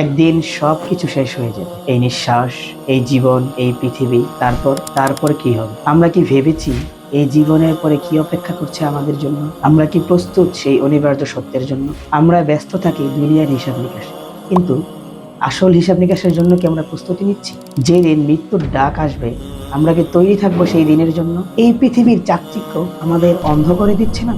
একদিন সব কিছু শেষ হয়ে যাবে। এই নিঃশ্বাস, এই জীবন, এই পৃথিবী, তারপর তারপর কি হবে? আমরা কি ভেবেছি এই জীবনের পরে কি অপেক্ষা করছে আমাদের জন্য? আমরা কি প্রস্তুত সেই অনিবার্য সত্যের জন্য? আমরা ব্যস্ত থাকি দুনিয়ার হিসাব নিকাশে। কিন্তু আসল হিসাব নিকাশের জন্য কি আমরা প্রস্তুতি নিচ্ছি? যে দিন মৃত্যুর ডাক আসবে, আমরা কি তৈরি থাকব সেই দিনের জন্য? এই পৃথিবীর চাকচিক্য আমাদের অন্ধ করে দিচ্ছে না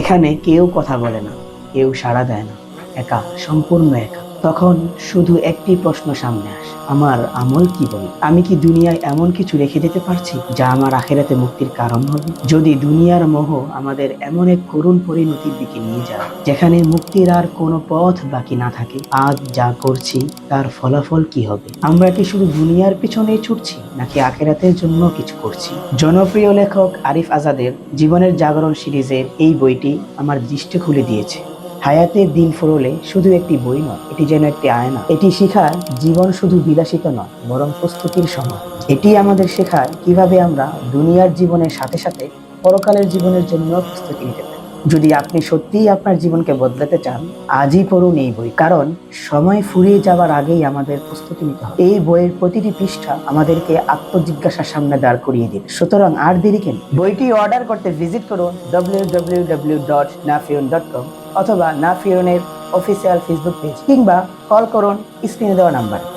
এখানে কেউ কথা বলে না, কেউ সাড়া দেয় না, একা, সম্পূর্ণ একা। তখন শুধু একটি প্রশ্ন সামনে আসে, আমার আমল কি বলে? আমি কি দুনিয়ায় এমন কিছু রেখে যেতে পারছি যা আমার আখেরাতে মুক্তির কারণ হবে? যদি দুনিয়ার মোহ আমাদের এমন এক করুণ পরিণতির দিকে নিয়ে যায়, যেখানে মুক্তির আর কোনো পথ বাকি না থাকে, আজ যা করছি তার ফলাফল কি হবে? আমরা কি শুধু দুনিয়ার পিছনেই ছুটছি, নাকি আখেরাতের জন্য কিছু করছি? জনপ্রিয় লেখক আরিফ আজাদের জীবনের জাগরণ সিরিজের এই বইটি আমার দৃষ্টি খুলে দিয়েছে। হায়াতের দিন ফুরলে শুধু একটি বই নয়, এটি যেন একটি আয়না। এটি শেখায় জীবন শুধু বিলাসিত নয়, বরং প্রস্তুতির সময়। এটি আমাদের শেখায় কীভাবে আমরা দুনিয়ার জীবনের সাথে সাথে পরকালের জীবনের জন্য প্রস্তুতি নিতে পারি। যদি আপনি সত্যিই আপনার জীবনকে বদলাতে চান, আজই পড়ুন এই বই, কারণ সময় ফুরিয়ে যাওয়ার আগেই আমাদের প্রস্তুতি নিতে হবে। এই বইয়ের প্রতিটি পৃষ্ঠা আমাদেরকে আত্মজিজ্ঞাসার সামনে দাঁড় করিয়ে দিন সুতরাং আর দেরি কেন? বইটি অর্ডার করতে ভিজিট করুন www.nafion.com অথবা না ফিরনের অফিসিয়াল ফেসবুক পেজ কিংবা কল করুন স্ক্রিনে দেওয়া নাম্বারে।